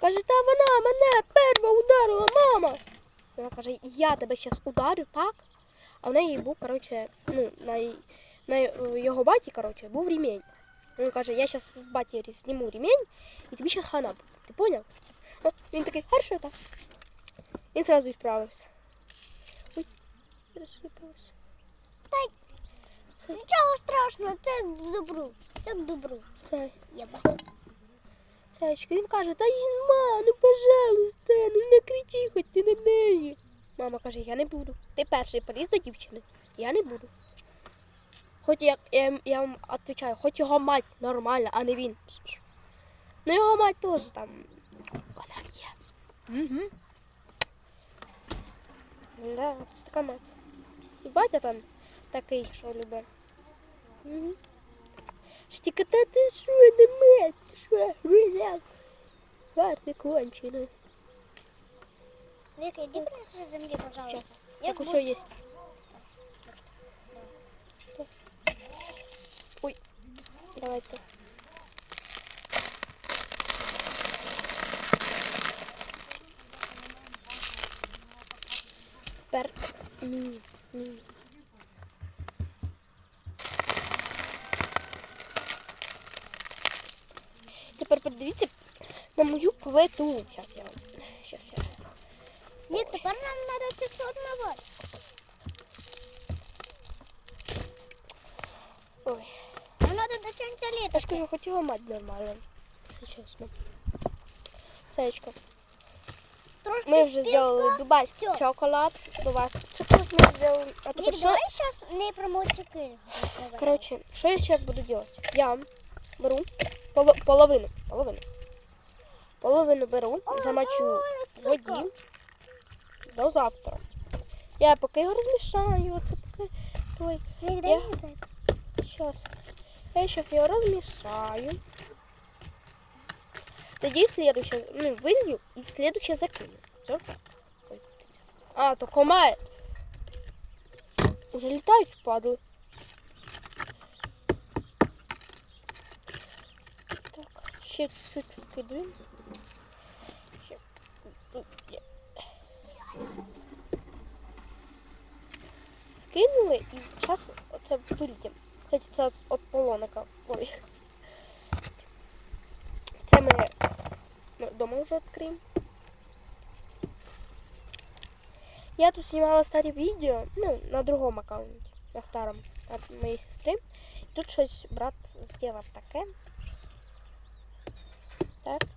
Каже, та вона мене перша ударила, мама. Вона каже, я тебе зараз ударю, так? А в неї був, коротше, ну, на, на його баті, коротше, був ремінь. Він каже, я зараз в баті зніму ремінь, і тобі зараз хана буде. Ти поняв? О, він такий, хорошо так. Він зразу відправився. Ой, розсипалось. Нічого страшного, це добру. Це добру. Це, Єба. Цечка, він каже, та ма, ну пожалуйста, ну не кричи хоч ти на неї. Мама каже, я не буду. Ти перший поліз до дівчини. Я не буду. Хоч я, я, я вам відповідаю, хоч його мать нормальна, а не він. Ну його мать теж там. Вона є. Угу. Да, от така мать. І батя там такий, що любить. Угу. Тільки та ти що не мать, ти що, гуляв? Карти кончені. Віка, іди принеси землі, пожалуйста. Сейчас. Як Так бу- усе є. Ой, давайте. Тепер міні, міні. Тепер подивіться на мою плиту. Зараз я вам. Щас я. Вік, тепер нам треба це все одмивати. Ой. Нам треба до кінця літа. Я ж кажу, його мать нормально. Це чесно. Саєчка, Трошки ми вже зробили дубайський Всё. чоколад. Дубайський чоколад ми зробили. А тепер Вік, що? давай зараз не промовчики. Коротше, що я зараз буду робити? Я беру поло- половину. Половину. Половину беру, замочу в воді до завтра. Я поки його розмішаю, це поки той. Вік, Я-. Сейчас. Я сейчас ее размешаю. Тоді следующее, ну, вылью и следующее закину. Все? А, то комає. Уже летають падли. Так, ще чуть вкидуємо. Ще. Вкинули і зараз оце вилітимо. Кстати, це от полоника. Ой. Це ми ну, дома вже відкриємо. Я тут знімала старі відео, ну, на другому аккаунті, на старому, від моєї сестри. Тут щось брат зробив таке. Так.